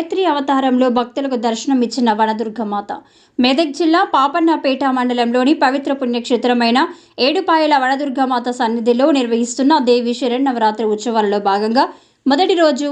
గాయత్రి అవతారంలో భక్తులకు దర్శనం ఇచ్చిన వనదుర్గమాత. మెదక్ జిల్లా పాపన్నపేట మండలంలోని పవిత్ర పుణ్యక్షేత్రమైన ఏడుపాయల వనదుర్గమాత సన్నిధిలో నిర్వహిస్తున్న దేవి శరణవరాత్రి ఉత్సవాలలో భాగంగా మొదటి రోజు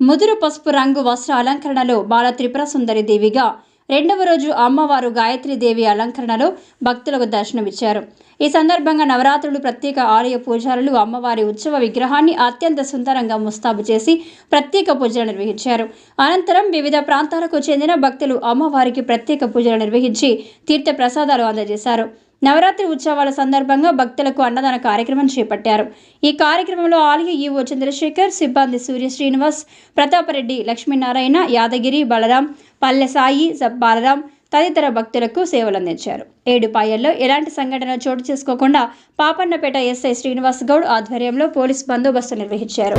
ముదురు పసుపు రంగు వస్త్ర అలంకరణలో బాల త్రిపుర సుందరి దేవిగా రెండవ రోజు అమ్మవారు గాయత్రీదేవి అలంకరణలో భక్తులకు దర్శనమిచ్చారు. ఈ సందర్భంగా నవరాత్రులు ప్రత్యేక ఆలయ పూజారులు అమ్మవారి ఉత్సవ విగ్రహాన్ని అత్యంత సుందరంగా ముస్తాబు చేసి ప్రత్యేక పూజలు నిర్వహించారు. అనంతరం వివిధ ప్రాంతాలకు చెందిన భక్తులు అమ్మవారికి ప్రత్యేక పూజలు నిర్వహించి తీర్థ ప్రసాదాలు అందజేశారు. నవరాత్రి ఉత్సవాల సందర్భంగా భక్తులకు అన్నదాన కార్యక్రమం చేపట్టారు. ఈ కార్యక్రమంలో ఆలయ ఈవో చంద్రశేఖర్ సిబ్బంది సూర్య శ్రీనివాస్ ప్రతాపరెడ్డి లక్ష్మీనారాయణ యాదగిరి బలరాం పల్లె సాయి బాలరాం తదితర భక్తులకు సేవలు అందించారు. ఏడుపాయల్లో ఎలాంటి సంఘటన చోటు చేసుకోకుండా పాపన్నపేట ఎస్ఐ శ్రీనివాస్ గౌడ్ ఆధ్వర్యంలో పోలీస్ బందోబస్తు నిర్వహించారు.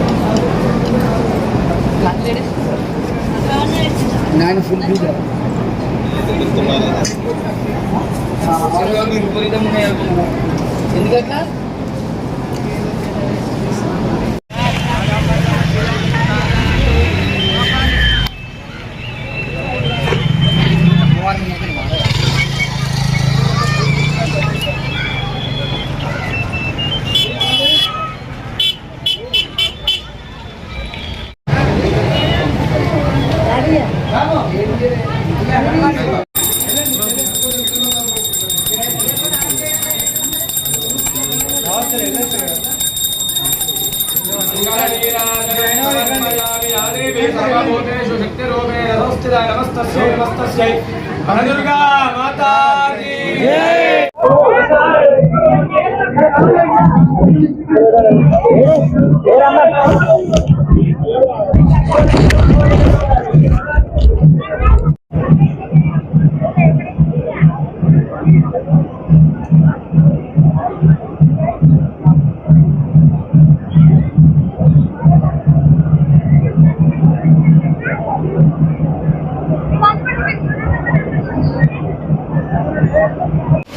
నాయన ఫుల్ బీజ ఎందుకట్లా దుర్గా మాతా దేవి thank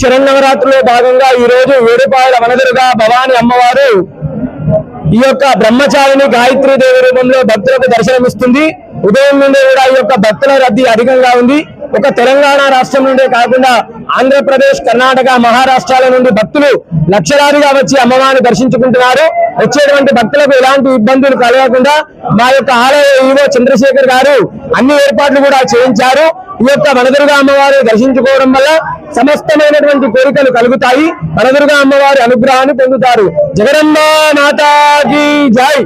శరణవరాత్రిలో భాగంగా ఈ రోజు వేడుపాయల వనదురుగా భవాని అమ్మవారు ఈ యొక్క బ్రహ్మచారిని గాయత్రి దేవి రూపంలో భక్తులకు దర్శనమిస్తుంది. ఉదయం నుండి కూడా ఈ యొక్క భక్తుల రద్దీ అధికంగా ఉంది. ఒక తెలంగాణ రాష్ట్రం నుండే కాకుండా ఆంధ్రప్రదేశ్ కర్ణాటక మహారాష్ట్రాల నుండి భక్తులు లక్షలాదిగా వచ్చి అమ్మవారిని దర్శించుకుంటున్నారు. వచ్చేటువంటి భక్తులకు ఎలాంటి ఇబ్బందులు కలగకుండా మా యొక్క ఆలయ ఈవో చంద్రశేఖర్ గారు అన్ని ఏర్పాట్లు కూడా చేయించారు. ఈ యొక్క వనదుర్గా అమ్మవారి దర్శించుకోవడం వల్ల సమస్తమైనటువంటి కోరికలు కలుగుతాయి. వనదుర్గా అమ్మవారి అనుగ్రహాన్ని పొందుతారు. జగదంబా మాతాజీ జై.